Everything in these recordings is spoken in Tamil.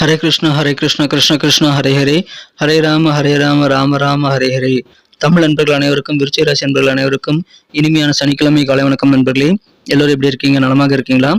ஹரே கிருஷ்ண ஹரே கிருஷ்ண கிருஷ்ண கிருஷ்ண ஹரே ஹரே. ஹரே ராம ஹரே ராம ராம ராம ஹரே ஹரே. தமிழ் நண்பர்கள் அனைவருக்கும் விருச்சிக ராசி நண்பர்கள் அனைவருக்கும் இனிமையான சனிக்கிழமை காலை வணக்கம் நண்பர்களே. எல்லோரும் எப்படி இருக்கீங்க? நலமாக இருக்கீங்களா?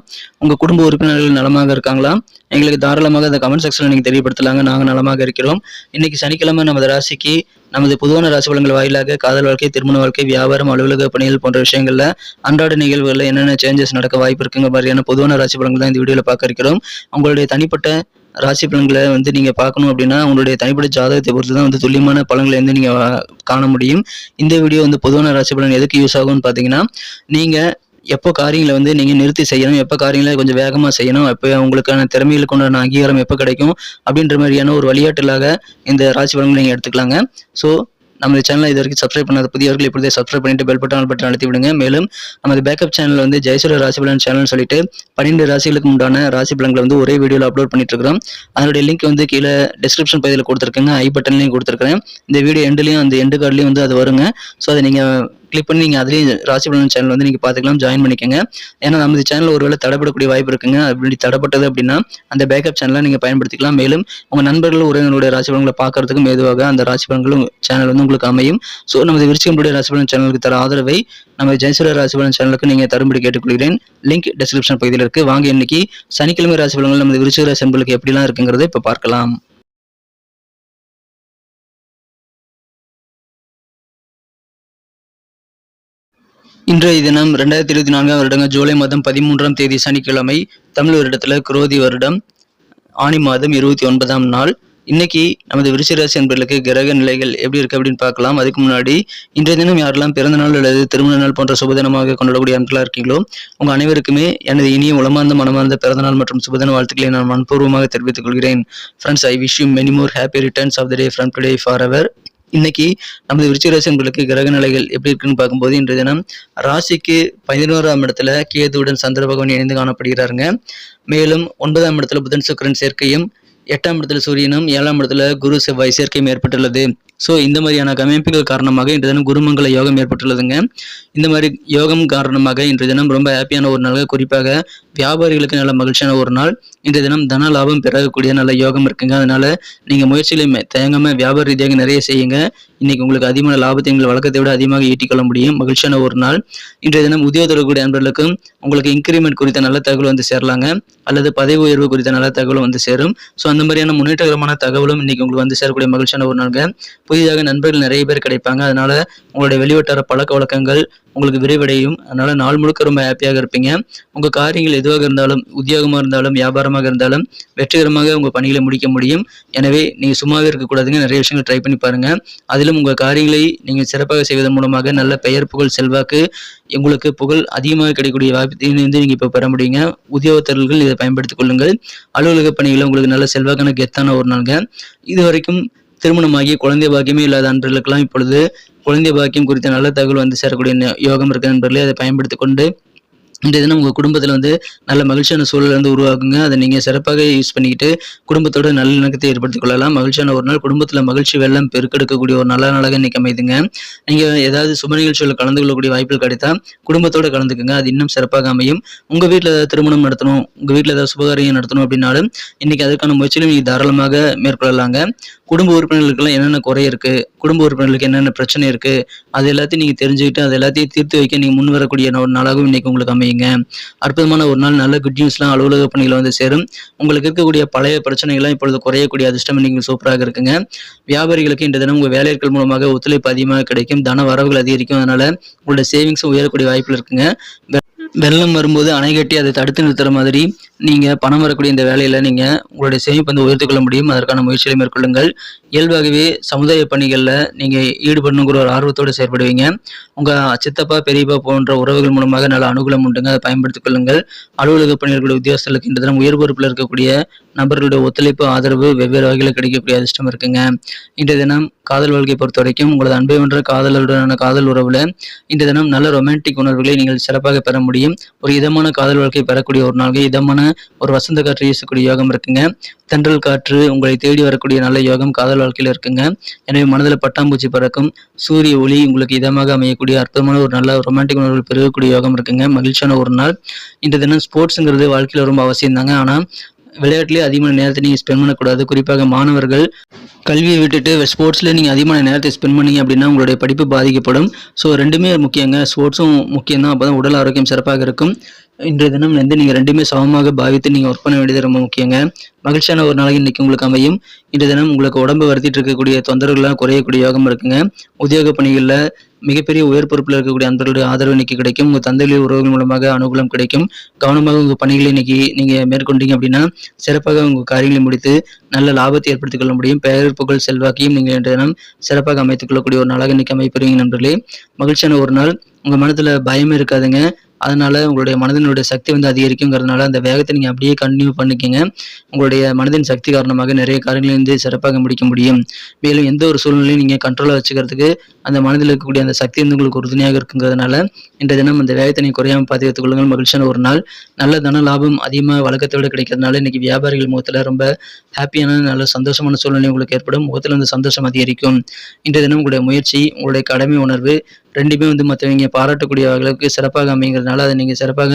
உங்கள் குடும்ப உறுப்பினர்கள் நலமாக இருக்காங்களா? எங்களுக்கு தாராளமாக அந்த கமெண்ட் செக்ஷனில் நீங்கள் தெரியப்படுத்தலாங்க. நாங்கள் நலமாக இருக்கிறோம். இன்னைக்கு சனிக்கிழமை நமது ராசிக்கு நமது பொதுவான ராசி பலன்கள் வாயிலாக காதல் வாழ்க்கை திருமண வாழ்க்கை வியாபாரம் அலுவலக பணிகள் போன்ற விஷயங்களில் அன்றாட நிகழ்வுகளில் என்னென்ன சேஞ்சஸ் நடக்க வாய்ப்பு இருக்குங்க மாதிரியான பொதுவான ராசி பலன்கள் தான் இந்த வீடியோவில் பார்க்க இருக்கிறோம். உங்களுடைய தனிப்பட்ட ராசி பலன்களை வந்து நீங்க பார்க்கணும் அப்படின்னா உங்களுடைய தனிப்பட்ட ஜாதகத்தை பொறுத்து தான் வந்து துல்லியமான பலன்களை வந்து நீங்க வா- காண முடியும். இந்த வீடியோ வந்து பொதுவான ராசி பலன் எதுக்கு யூஸ் ஆகும்னு பாத்தீங்கன்னா நீங்க எப்போ காரியங்களை வந்து நீங்கள் நிறுத்தி செய்யணும் எப்போ காரியங்களை கொஞ்சம் வேகமாக செய்யணும் எப்போ உங்களுக்கான திறமைகளுக்கு உண்டான அங்கீகாரம் எப்போ கிடைக்கும் அப்படின்ற மாதிரியான ஒரு வழிகாட்டுலாக இந்த ராசி பலன்களை நீங்கள் எடுத்துக்கலாங்க. ஸோ நமது சேனலை இது வரைக்கும் சப்ஸ்கிரைப் பண்ணாத புதியவர்கள் இப்பொழுதே சப்ஸ்கிரைப் பண்ணிட்டு பெல் பட்டன் பட்டன் அழுத்தி விடுங்க. மேலும் நமது பேக்கப் சேனல் வந்து ஜெயசூர ராசி பலன் சேனல் சொல்லிட்டு பன்னெண்டு ராசிகளுக்கு உண்டான ராசி பலன்களை வந்து ஒரே வீடியோவில் அப்லோட் பண்ணிட்டு இருக்கிறோம். அதனுடைய லிங்க் வந்து கீழே டிஸ்கிரிப்ஷன் பகுதியில் கொடுத்துருக்கேங்க. ஐ பட்டன்லையும் கொடுத்துருக்கேன் இந்த வீடியோ எண்ட்லையும் அந்த எண்டு கார்டுலையும் வந்து அது வருங்க. ஸோ அதை நீங்கள் கிளிக் பண்ணி நீங்கள் அதுலேயும் ராசி பலன் சேனல் வந்து நீங்கள் பார்த்துக்கலாம் ஜாயின் பண்ணிக்கோங்க. ஏன்னா நமது சேனல் ஒருவேளை தடைப்படக்கூடிய வாய்ப்பு இருக்குங்க. அப்படி தடைப்பட்டது அப்படின்னா அந்த பேக்கப் சேனலை நீங்கள் பயன்படுத்திக்கலாம். மேலும் உங்கள் நண்பர்கள் உறவினருடைய ராசி பலன்களை பார்க்கறதுக்கு மேதுவாக அந்த ராசி பலன்களும் சேனல் வந்து உங்களுக்கு அமையும். ஸோ நமது விருச்சிகம்புடைய ராசி பலன் சேனலுக்கு தர ஆதரவை நம்ம ஜெயசூரிய ராசி பலன் சேனலுக்கு நீங்கள் தரும்படி கேட்டுக்கொள்கிறேன். லிங்க் டிஸ்கிரிப்ஷன் பகுதியில் இருக்குது வாங்க இன்னைக்கு சனிக்கிழமை ராசி பலன்கள் நமது விருச்சிக ராசி அன்பர்களுக்கு எப்படிலாம் இருக்குங்கிறத இப்போ பார்க்கலாம். இன்றைய தினம் ரெண்டாயிரத்தி இருபத்தி நான்காம் வருடங்க ஜூலை மாதம் பதிமூன்றாம் தேதி சனிக்கிழமை தமிழ் வருடத்துல குரோதி வருடம் ஆனி மாதம் இருபத்தி ஒன்பதாம் நாள். இன்னைக்கு நமது விருச்சிராசி என்பர்களுக்கு கிரக நிலைகள் எப்படி இருக்கு அப்படின்னு பார்க்கலாம். அதுக்கு முன்னாடி இன்றைய தினம் யாரெல்லாம் பிறந்த நாள் அல்லது திருமண நாள் போன்ற சுபதினமாக கொண்டாடக்கூடிய ஆட்களா இருக்கீங்களோ உங்க அனைவருக்குமே எனது இனிய உளமார்ந்த மனமார்ந்த பிறந்த நாள் மற்றும் சுபதின வாழ்த்துக்களை நான் மனப்பூர்வமாக தெரிவித்துக் கொள்கிறேன். Friends I wish you many more happy returns of the day from today for our இன்னைக்கு நமது விருச்சிகராசி என்பர்களுக்கு கிரக நிலைகள் எப்படி இருக்குன்னு பார்க்கும்போது இன்றைய தினம் ராசிக்கு பதினோராம் இடத்துல கேதுவுடன் சந்திர பகவான் இணைந்து காணப்படுகிறாருங்க. மேலும் ஒன்பதாம் இடத்துல புதன் சுக்கரன் சேர்க்கையும் எட்டாம் இடத்துல சூரியனும் ஏழாம் இடத்துல குரு செவ்வாய் சேர்க்கையும் ஏற்பட்டுள்ளது. ஸோ இந்த மாதிரியான கமைப்புகள் காரணமாக இன்றைய தினம் குருமங்கல யோகம் ஏற்பட்டுள்ளதுங்க. இந்த மாதிரி யோகம் காரணமாக இன்றைய தினம் ரொம்ப ஹாப்பியான ஒரு நாள் குறிப்பாக வியாபாரிகளுக்கு நல்ல மகிழ்ச்சியான ஒரு நாள். இன்றைய தினம் தன லாபம் பெறக்கூடிய நல்ல யோகம் இருக்குங்க. அதனால நீங்க முயற்சிகளை மே- வியாபார ரீதியாக நிறைய செய்யுங்க. இன்னைக்கு உங்களுக்கு அதிகமான லாபத்தை உங்கள் வழக்கத்தை விட அதிகமாக ஈட்டிக்கொள்ள முடியும். மகிழ்ச்சியான ஒரு நாள். இன்றைய தினம் உத்தியோக தொடர்புடைய அன்பர்களுக்கும் உங்களுக்கு இன்க்ரிமெண்ட் குறித்த நல்ல தகவல் வந்து சேரலாங்க. அல்லது பதவி உயர்வு குறித்த நல்ல தகவலும் வந்து சேரும். ஸோ அந்த மாதிரியான முன்னேற்றகரமான தகவலும் இன்னைக்கு உங்களுக்கு வந்து சேரக்கூடிய மகிழ்ச்சியான ஒரு நாளுங்க. புதிதாக நண்பர்கள் நிறைய பேர் கிடைப்பாங்க. அதனால உங்களுடைய வெளிவட்டார பழக்க வழக்கங்கள் உங்களுக்கு விரைவடையும். அதனால நாள் முழுக்க ரொம்ப ஹாப்பியாக இருப்பீங்க. உங்க காரியங்கள் எதுவாக இருந்தாலும் உத்தியோகமாக இருந்தாலும் வியாபாரமாக இருந்தாலும் வெற்றிகரமாக உங்க பணிகளை முடிக்க முடியும். எனவே நீங்க சும்மாவே இருக்கக்கூடாதுங்க நிறைய விஷயங்கள் ட்ரை பண்ணி பாருங்க. அதிலும் உங்க காரியங்களை நீங்கள் சிறப்பாக செய்வதன் மூலமாக நல்ல பெயர் புகழ் செல்வாக்கு உங்களுக்கு புகழ் அதிகமாக கிடைக்கக்கூடிய வாய்ப்பு நீங்கள் நீங்க பெற முடியுங்க. உத்தியோகத்தர்கள் இதை பயன்படுத்திக் கொள்ளுங்கள். அலுவலக பணிகளில் உங்களுக்கு நல்ல செல்வாக்கான கெத்தான ஒரு நாளுங்க. இது வரைக்கும் திருமணமாகி குழந்தை பாக்கியமே இல்லாத அன்றர்களுக்கெல்லாம் இப்பொழுது குழந்தை பாக்கியம் குறித்த நல்ல தகவல் வந்து சேரக்கூடிய யோகம் இருக்க நண்பர்களே அதை பயன்படுத்தி கொண்டு இந்த தினம் உங்கள் குடும்பத்தில் வந்து நல்ல மகிழ்ச்சியான சூழல் வந்து உருவாக்குங்க. அதை நீங்கள் சிறப்பாக யூஸ் பண்ணிக்கிட்டு குடும்பத்தோட நல்ல இணக்கத்தை ஏற்படுத்திக் கொள்ளலாம். மகிழ்ச்சியான ஒரு நாள் குடும்பத்தில் மகிழ்ச்சி வெள்ளம் பெருக்கெடுக்கக்கூடிய ஒரு நல்ல நாளாக இன்னைக்கு அமைதுங்க. நீங்கள் ஏதாவது சுப நிகழ்ச்சிகளில் கலந்து கொள்ளக்கூடிய வாய்ப்புகள் கிடைத்தா குடும்பத்தோடு கலந்துக்குங்க. அது இன்னும் சிறப்பாக அமையும். உங்கள் வீட்டில் ஏதாவது திருமணம் நடத்தணும் உங்கள் வீட்டில் ஏதாவது சுபகாரியம் நடத்தணும் அப்படின்னாலும் இன்னைக்கு அதற்கான முயற்சியிலும் நீங்கள் தாராளமாக மேற்கொள்ளலாங்க. குடும்ப உறுப்பினர்களுக்கெல்லாம் என்னென்ன குறை இருக்குது குடும்ப உறுப்பினர்களுக்கு என்னென்ன பிரச்சனை இருக்குது அது எல்லாத்தையும் நீங்கள் தெரிஞ்சுக்கிட்டு அது எல்லாத்தையும் தீர்த்து வைக்க நீங்கள் முன் வரக்கூடிய ஒரு நாளாகவும் இன்னைக்கு உங்களுக்கு அமையுங்க. அற்புதமான ஒரு நாள் நல்ல குட் நியூஸ்லாம் அலுவலக பணிகளை வந்து சேரும். உங்களுக்கு இருக்கக்கூடிய பழைய பிரச்சனைகள்லாம் இப்பொழுது குறையக்கூடிய அதிர்ஷ்டம் நீங்கள் சூப்பராக இருக்குங்க. வியாபாரிகளுக்கு இந்த தினம் உங்கள் வேலையாட்கள் மூலமாக ஒத்துழைப்பு அதிகமாக கிடைக்கும். தன வரவுகள் அதிகரிக்கும். அதனால் உங்களோட சேவிங்ஸும் உயரக்கூடிய வாய்ப்பு இருக்குங்க. வெ- வெள்ளம் வரும்போது அணை கட்டி அதை தடுத்து நிறுத்துற மாதிரி நீங்கள் பணம் வரக்கூடிய இந்த வேலையில் நீங்கள் உங்களுடைய சேமிப்பு வந்து உயர்த்துக்கொள்ள முடியும். அதற்கான முயற்சிகளை மேற்கொள்ளுங்கள். இயல்பாகவே சமுதாய பணிகளில் நீங்கள் ஈடுபடணுங்கிற ஒரு ஆர்வத்தோடு செயற்படுவீங்க. உங்கள் சித்தப்பா பெரியப்பா போன்ற உறவுகள் மூலமாக நல்ல அனுகூலம் உண்டுங்க. அதை பயன்படுத்திக் கொள்ளுங்கள். அலுவலக பணியர்களுடைய உத்தியோகஸ்தர்களுக்கு இந்த தினம் உயர் பொறுப்பில் இருக்கக்கூடிய நபர்களுடைய ஒத்துழைப்பு ஆதரவு வெவ்வேறு வகையில் கிடைக்கக்கூடிய அதிர்ஷ்டம் இருக்குங்க. இன்றைய தினம் காதல் வாழ்க்கையை பொறுத்த வரைக்கும் உங்களது அன்பை வென்ற காதலருடனான காதல் உறவுல இன்றைய தினம் நல்ல ரொமான்டிக் உணர்வுகளை நீங்கள் சிறப்பாக பெற முடியும். ஒரு இதமான காதல் வாழ்க்கை பெறக்கூடிய ஒரு நாள்கள் இதமான ஒரு வசந்த காற்று வீசக்கூடிய யோகம் இருக்குங்க. தென்றல் காற்று உங்களை தேடி வரக்கூடிய நல்ல யோகம் காதல் வாழ்க்கையில் இருக்குங்க. எனவே மனதில் பட்டாம்பூச்சி பறக்கும். சூரிய ஒளி உங்களுக்கு இதமாக அமையக்கூடிய அற்புதமான ஒரு நல்ல ரொமான்டிக் உணர்வுகள் பெருகக்கூடிய யோகம் இருக்குங்க. மகிழ்ச்சியான ஒரு நாள். இந்த தினம் ஸ்போர்ட்ஸுங்கிறது வாழ்க்கையில் ரொம்ப அவசியம் தாங்க. ஆனால் விளையாட்டுலேயே அதிகமான நேரத்தை நீங்கள் ஸ்பெண்ட் பண்ணக்கூடாது. குறிப்பாக மாணவர்கள் கல்வியை விட்டுட்டு ஸ்போர்ட்ஸில் நீங்கள் அதிகமான நேரத்தை ஸ்பெண்ட் பண்ணீங்க அப்படின்னா உங்களுடைய படிப்பு பாதிக்கப்படும். ஸோ ரெண்டுமே முக்கியங்க. ஸ்போர்ட்ஸும் முக்கியம் தான் அப்போ தான் உடல் ஆரோக்கியம் சிறப்பாக இருக்கும். இன்றைய தினம் வந்து நீங்கள் ரெண்டுமே சமமாக பாவித்து நீங்கள் ஒர்க் பண்ண வேண்டியது ரொம்ப முக்கியங்க. மகிழ்ச்சியான ஒரு நாளைக்கு இன்னைக்கு உங்களுக்கு அமையும். இன்றைய தினம் உங்களுக்கு உடம்பு வருத்திட்டு இருக்கக்கூடிய தொந்தரவுகள்லாம் குறையக்கூடிய யோகம் இருக்குங்க. உத்தியோக பணிகளில் மிகப்பெரிய உயர் பொறுப்பில் இருக்கக்கூடிய அன்பர்களுடைய ஆதரவு இன்னைக்கு கிடைக்கும். உங்கள் தந்தைகளின் உறவுகள் மூலமாக அனுகூலம் கிடைக்கும். கவனமாக உங்கள் பணிகளை இன்னைக்கு நீங்கள் மேற்கொண்டீங்க அப்படின்னா சிறப்பாக உங்கள் காரியங்களை முடித்து நல்ல லாபத்தை ஏற்படுத்திக் கொள்ள முடியும். பெயர் புகழ் செல்வாக்கையும் நீங்கள் இன்றைய தினம் சிறப்பாக அமைத்துக் கொள்ளக்கூடிய ஒரு நாளாக இன்னைக்கு அமைப்பெறுவீங்க நண்பர்களே. மகிழ்ச்சியான ஒரு நாள். உங்கள் மனதில் பயமே இருக்காதுங்க. அதனால உங்களுடைய மனதினுடைய சக்தி வந்து அதிகரிக்குங்கிறதுனால அந்த வேகத்தை நீங்கள் அப்படியே கண்டினியூ பண்ணிக்கங்க. உங்களுடைய மனதின் சக்தி காரணமாக நிறைய காரியங்களை வந்து சிறப்பாக முடிக்க முடியும். மேலும் எந்த ஒரு சூழ்நிலையும் நீங்கள் கண்ட்ரோலாக வச்சுக்கிறதுக்கு அந்த மனதில் இருக்கக்கூடிய அந்த சக்தி வந்து உங்களுக்கு உறுதுணையாக இருக்குங்கிறதுனால இன்றைய தினம் அந்த வேகத்தை நீங்கள் குறையாமல் பாதுகாத்துக் கொள்ளுங்கள். மகிழ்ச்சியான ஒரு நாள். நல்ல தன லாபம் அதிகமாக வழக்கத்தை விட கிடைக்கிறதுனால இன்னைக்கு வியாபாரிகள் முகத்தில் ரொம்ப ஹாப்பியான நல்ல சந்தோஷமான சூழ்நிலை உங்களுக்கு ஏற்படும். முகத்தில் வந்து சந்தோஷம் அதிகரிக்கும். இன்றைய தினம் உங்களுடைய முயற்சி உங்களுடைய கடமை உணர்வு ரெண்டுமே வந்து மற்றவங்க பாராட்டக்கூடிய அளவுக்கு சிறப்பாக அமைங்கிறதுனால அதை நீங்கள் சிறப்பாக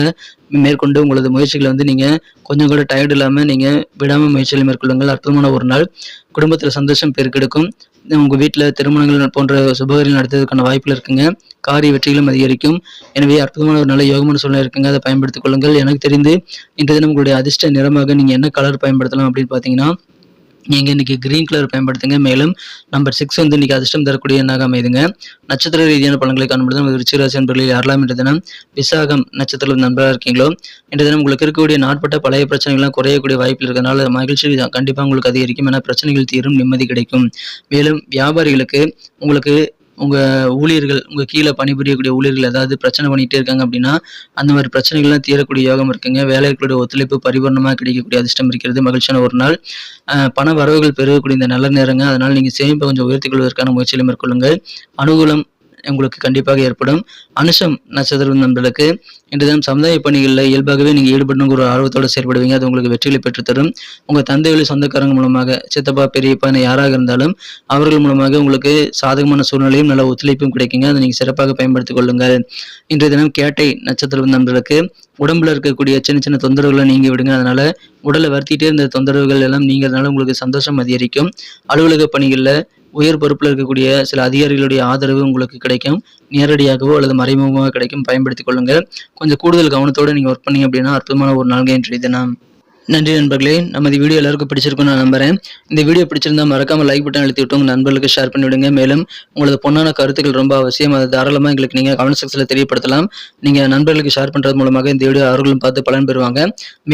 மேற்கொண்டு உங்களது முயற்சிகளை வந்து நீங்கள் கொஞ்சம் கூட டயர்டு இல்லாமல் நீங்கள் விடாமல் முயற்சிகளை மேற்கொள்ளுங்கள். அற்புதமான ஒரு நாள். குடும்பத்தில் சந்தோஷம் பெருக்கெடுக்கும் உங்கள் வீட்டில் திருமணங்கள் போன்ற சுபகாரியங்கள் நடத்துவதற்கான வாய்ப்புகள் இருக்குங்க. காரிய வெற்றிகளும் அதிகரிக்கும். எனவே அற்புதமான ஒரு நல்ல யோகமான சூழ்நிலை இருக்குங்க. அதை பயன்படுத்திக் கொள்ளுங்கள். எனக்கு தெரிந்து இன்றைய தினம் உங்களுடைய அதிர்ஷ்ட நிறமாக நீங்கள் என்ன கலர் பயன்படுத்தலாம் அப்படின்னு பார்த்தீங்கன்னா நீங்கள் இன்றைக்கி கிரீன் கலர் பயன்படுத்துங்க. மேலும் நம்பர் சிக்ஸ் வந்து இன்றைக்கி அதிர்ஷ்டம் தரக்கூடிய எண்ணாக அமைதுங்க. நட்சத்திர ரீதியான பலன்களை காணும்பொழுது நமது விருச்சிகராசி நண்பர்களில் யாரெல்லாம் இன்று தினம் விசாகம் நட்சத்திர நண்பராக இருக்கீங்களோ இன்று தினம் உங்களுக்கு இருக்கக்கூடிய நாட்பட்ட பழைய பிரச்சனைகள்லாம் குறையக்கூடிய வாய்ப்பில் இருக்கிறனால மகிழ்ச்சி கண்டிப்பாக உங்களுக்கு அதிகரிக்கும். ஏன்னா பிரச்சனைகள் தீரும் நிம்மதி கிடைக்கும். மேலும் வியாபாரிகளுக்கு உங்களுக்கு உங்கள் ஊழியர்கள் உங்கள் கீழே பணிபுரியக்கூடிய ஊழியர்கள் ஏதாவது பிரச்சனை பண்ணிகிட்டே இருக்காங்க அப்படின்னா அந்த மாதிரி பிரச்சனைகள்லாம் தீரக்கூடிய யோகம் இருக்குங்க. வேலைகளுடைய ஒத்துழைப்பு பரிபூர்ணமாக கிடைக்கக்கூடிய அதிர்ஷ்டம் இருக்கிறது. மகிழ்ச்சியான ஒரு நாள். பண வரவுகள் பெருகக்கூடிய இந்த நல்ல நேரங்க. அதனால் நீங்கள் சேமிப்பை கொஞ்சம் உயர்த்திக் கொள்வதற்கான முயற்சிகளை மேற்கொள்ளுங்கள். அனுகூலம் உங்களுக்கு கண்டிப்பாக ஏற்படும். அனுஷம் நட்சத்திரம் நண்பர்களுக்கு இன்று தினம் சமுதாய பணிகளில் இயல்பாகவே நீங்கள் ஈடுபடணுங்கிற ஒரு ஆர்வத்தோடு செயல்படுவீங்க. அது உங்களுக்கு வெற்றிகளை பெற்றுத்தரும். உங்கள் தந்தைகளை சொந்தக்காரங்க மூலமாக சித்தப்பா பெரியப்பா யாராக இருந்தாலும் அவர்கள் மூலமாக உங்களுக்கு சாதகமான சூழ்நிலையும் நல்ல ஒத்துழைப்பும் கிடைக்குங்க. அதை நீங்கள் சிறப்பாக பயன்படுத்திக் கொள்ளுங்கள். இன்றைய தினம் கேட்டை நட்சத்திரம் நண்பர்களுக்கு உடம்புல இருக்கக்கூடிய சின்ன சின்ன தொந்தரவுகளை நீங்கி விடுங்க. அதனால உடலை வருத்திட்டே இருந்த தொந்தரவுகள் எல்லாம் நீங்கிறதுனால உங்களுக்கு சந்தோஷம் அதிகரிக்கும். அலுவலக பணிகளில் உயர் பொறுப்பில் இருக்கக்கூடிய சில அதிகாரிகளுடைய ஆதரவு உங்களுக்கு கிடைக்கும். நேரடியாகவோ அல்லது மறைமுகமாக கிடைக்கும். பயன்படுத்திக் கொள்ளுங்கள். கொஞ்சம் கூடுதல் கவனத்தோடு நீங்கள் ஒர்க் பண்ணீங்க அப்படின்னா அற்புதமான ஒரு நாள்கள் இன்றைய தினம் நன்றி நண்பர்களே. நமது வீடியோ எல்லாருக்கும் பிடிச்சிருக்கும்னு நான் நம்புறேன். இந்த வீடியோ பிடிச்சிருந்தா மறக்காம லைக் பட்டன் அழுத்தி விட்டு உங்கள் நண்பர்களுக்கு ஷேர் பண்ணி விடுங்க. மேலும் உங்களது பொண்ணான கருத்துக்கள் ரொம்ப அவசியம். அதை தாராளமாக எங்களுக்கு நீங்கள் கமெண்ட் செக்ஷனில் தெரியப்படுத்தலாம். நீங்கள் நண்பர்களுக்கு ஷேர் பண்ணுறது மூலமாக இந்த வீடியோ அவர்களும் பார்த்து பலன் பெறுவாங்க.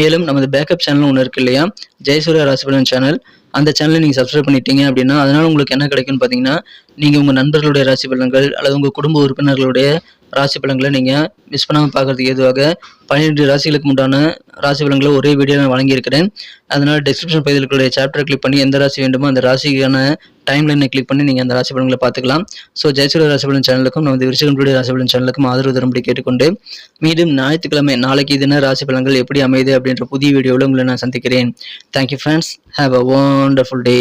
மேலும் நமது பேக்கப் சேனல் ஒன்று இருக்கு இல்லையா? ஜெயசூர்யா ராசிபலன் சேனல் அந்த சேனலை நீங்கள் சப்ஸ்கிரைப் பண்ணிட்டீங்க அப்படின்னா அதனால் உங்களுக்கு என்ன கிடைக்கும்னு பார்த்தீங்கன்னா நீங்கள் உங்கள் நண்பர்களுடைய ராசி பலன்கள் அல்லது உங்கள் குடும்ப உறுப்பினர்களுடைய ராசி பலன்களை நீங்கள் மிஸ் பண்ணாமல் பார்க்கறதுக்கு ஏதுவாக பன்னிரெண்டு ராசிகளுக்கு உண்டான ராசி பலன்களை ஒரே வீடியோ நான் வழங்கியிருக்கிறேன். அதனால் டிஸ்கிரிப்ஷன் பகுதியில் இருக்கிற சாப்டர் கிளிக் பண்ணி எந்த ராசி வேண்டுமோ அந்த ராசிக்கான டைம் லைனை கிளிக் பண்ணி நீங்கள் அந்த ராசி பலன்களை பார்த்துக்கலாம். ஸோ ஜெயசூரிய ராசி பலன் சேனலுக்கும் நமது விருச்சகனுடைய ராசி பலன் சேனலுக்கும் ஆதரவு தரும்படி கேட்டுக்கொண்டு மீண்டும் ஞாயிற்றுக்கிழமை நாளைக்கு தின ராசி பலன்கள் எப்படி அமையுது அப்படின்ற புதிய வீடியோவில் உங்களை நான் சந்திக்கிறேன். Thank you friends have a wonderful day